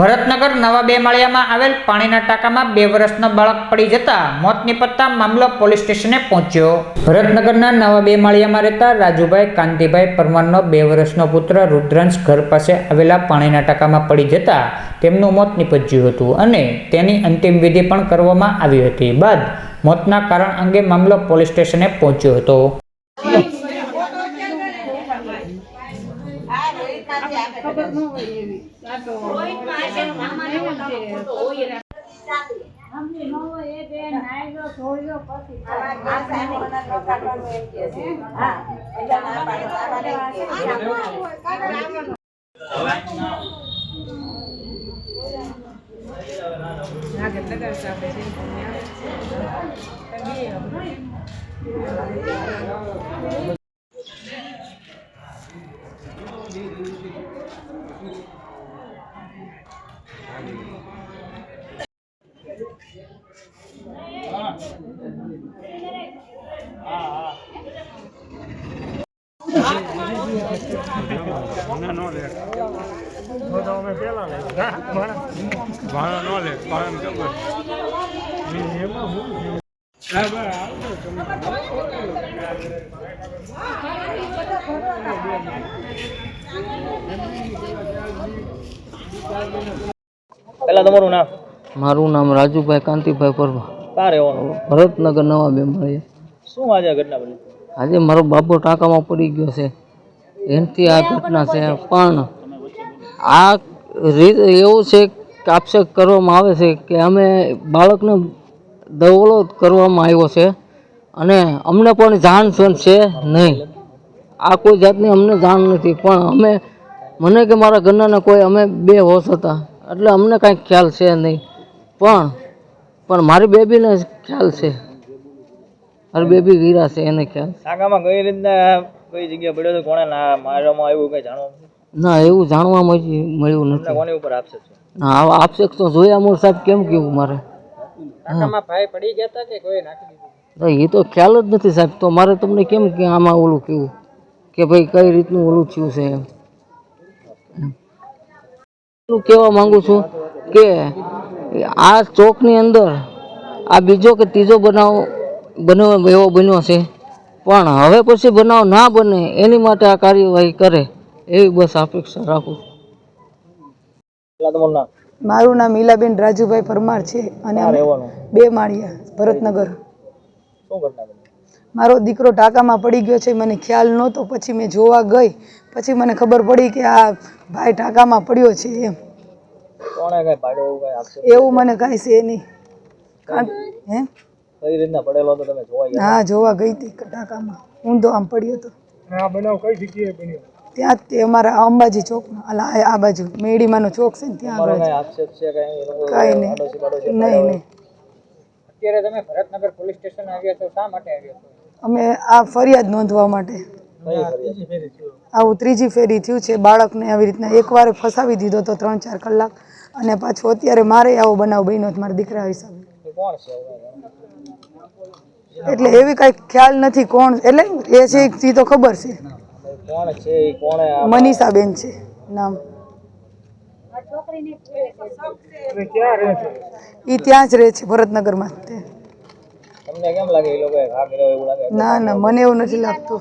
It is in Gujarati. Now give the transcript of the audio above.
ભરતનગર નવા બે માળિયામાં આવેલ પાણીના ટાંકામાં બે વર્ષનો બાળક પડી જતા મોત નિપજતા મામલો પોલીસ સ્ટેશને પહોંચ્યો. ભરતનગરના નવા બે માળિયામાં રહેતા રાજુભાઈ કાંતિભાઈ પરમારનો બે વર્ષનો પુત્ર રુદ્રાંશ ઘર પાસે આવેલા પાણીના ટાંકામાં પડી જતા તેમનું મોત નિપજ્યું હતું અને તેની અંતિમ વિધિ પણ કરવામાં આવી હતી. બાદ મોતના કારણ અંગે મામલો પોલીસ સ્ટેશને પહોંચ્યો હતો. ખબર ન હોય એવી આ તો સમજી ન હોય એ બેન નાઈ લો ધોઈ લો પછી ભાડો ન લે ભાડો ખબર પેલા તમારું નામ? મારું નામ રાજુભાઈ કાંતિભાઈ પરવા ક્યાં રહેવાનું? ભરતનગર નવા બે મળીએ શું આજે ઘટના બની? આજે મારો બાબો ટાંકામાં પડી ગયો છે. એનાથી આ ઘટના છે. પણ આ રીત એવું છે કાપસક કરવામાં આવે છે કે અમે બાળકને દવલો કરવામાં આવ્યો છે અને અમને પણ જાણ સન છે નહીં. આ કોઈ જાતની અમને જાણ નથી. પણ અમે મને કે મારા ઘરનાને કોઈ અમે બે હોશ હતા. એટલે અમને કાંઈ ખ્યાલ છે નહીં. પણ પણ મારી બેબીને ખ્યાલ છે. મારી બેબી વીરા છે એને ખ્યાલ. સાગામાં કઈ રીતના કઈ જગ્યા પડ્યો તો કોણે ના મારવામાં આવ્યું કઈ જાણવા ના એવું જાણવા મળ્યું નથી. કોની ઉપર આપશે છે? આપશે તો જોયા મોર સાહેબ કેમ કેવું મારે? ભાઈ પડી ગયા હતા કે કોઈ નાખી દીધું? એ તો ખ્યાલ જ નથી સાહેબ. તો મારે તમને કેમ કે આમાં ઓલું કેવું? કે ભાઈ કઈ રીતનું ઓલું થયું છે એમ? કહેવા માંગુ છું કે આ ચોકની અંદર આ બીજો કે ત્રીજો બનાવ બન્યો એવો બન્યો છે? પણ હવે પછી બનાવ ના બને એની માટે આ કાર્યવાહી કરે એવી બસ અપેક્ષા રાખું છું. મારું નામ ઈલાબેન રાજુભાઈ પરમાર છે અને બે માળિયા ભરતનગર. મારો દીકરો ટાંકામાં પડી ગયો છે મને ખ્યાલ નહોતો પછી મેં જોવા ગઈ પછી મને ખબર પડી કે આ ભાઈ ટાંકામાં પડ્યો છે એમ. એવું મને કાંઈ છે નહીં. હે? કઈ રીતના પડેલો હતો તમે જોવા ગયા? હા જોવા ગઈ હતી કટાકામાં. ઊંધો આમ પડ્યો હતો. આ બનાવ કઈ જગ્યાએ બન્યો? ત્યાં જ તે અમારા અંબાજી ચોકમાં અલા આ- બાજુ મેડીમાંનો ચોક છે ને ત્યાં આગળ કઈ આક્ષેપ છે કઈ એ લોકો કાંઈ નહીં. નહીં નહીં. અત્યારે તમે ભરતનગર પોલીસ સ્ટેશન આવ્યા છો શા માટે આવ્યા છો? અમે આ ફરિયાદ નોંધવા માટે. આવું ત્રીજી ફેરી થયું છે. બાળકને આવી રીતના એકવાર ફસાવી દીધો તો ત્રણ ચાર કલાક. અને પાછું અત્યારે મારે આવો બનાવ બન્યો મારા દીકરા હિસાબે. એ કોણ છે એટલે એવી કાંઈ ખ્યાલ નથી કોણ એટલે એ છે એ તો ખબર છે. કોણ છે એ કોણે આ મનીષાબેન છે નામ. એ ત્યાં જ રહે છે ભરતનગરમાં તે. તમને કેમ લાગે એ ના ના મને એવું નથી લાગતું.